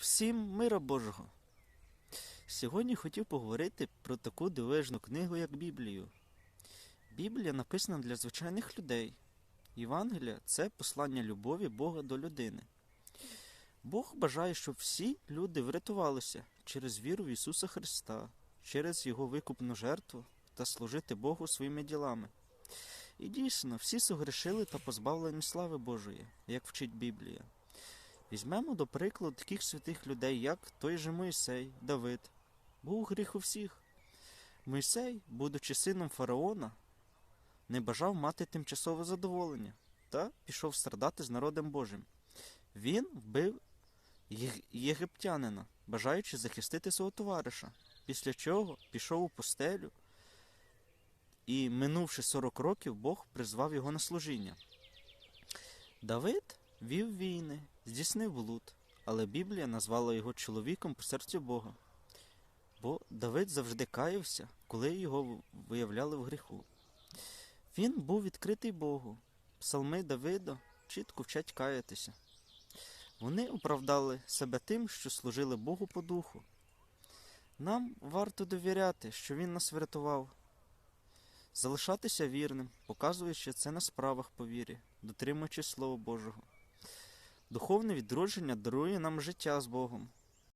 Всім мира Божого! Сьогодні хотів поговорити про таку дивижну книгу, як Біблію. Біблія написана для звичайних людей. Євангелія це послання любові Бога до людини. Бог бажає, щоб всі люди врятувалися через віру в Ісуса Христа, через Його викупну жертву та служити Богу своїми ділами. І дійсно, всі согрешили та позбавлені слави Божої, як вчить Біблія. Візьмемо до прикладу таких святих людей, як той же Мойсей, Давид. Був гріх у всіх. Мойсей, будучи сином фараона, не бажав мати тимчасове задоволення та пішов страдати з народом Божим. Він вбив єгиптянина, бажаючи захистити свого товариша, після чого пішов у постелю, і, минувши 40 років, Бог призвав його на служіння. Давид вів війни, здійснив блуд, але Біблія назвала його чоловіком по серцю Бога. Бо Давид завжди каявся, коли його виявляли в гріху. Він був відкритий Богу. Псалми Давида чітко вчать каятися. Вони оправдали себе тим, що служили Богу по духу. Нам варто довіряти, що Він нас врятував, залишатися вірним, показуючи це на справах по вірі, дотримуючи Слова Божого. Духовне відродження дарує нам життя з Богом,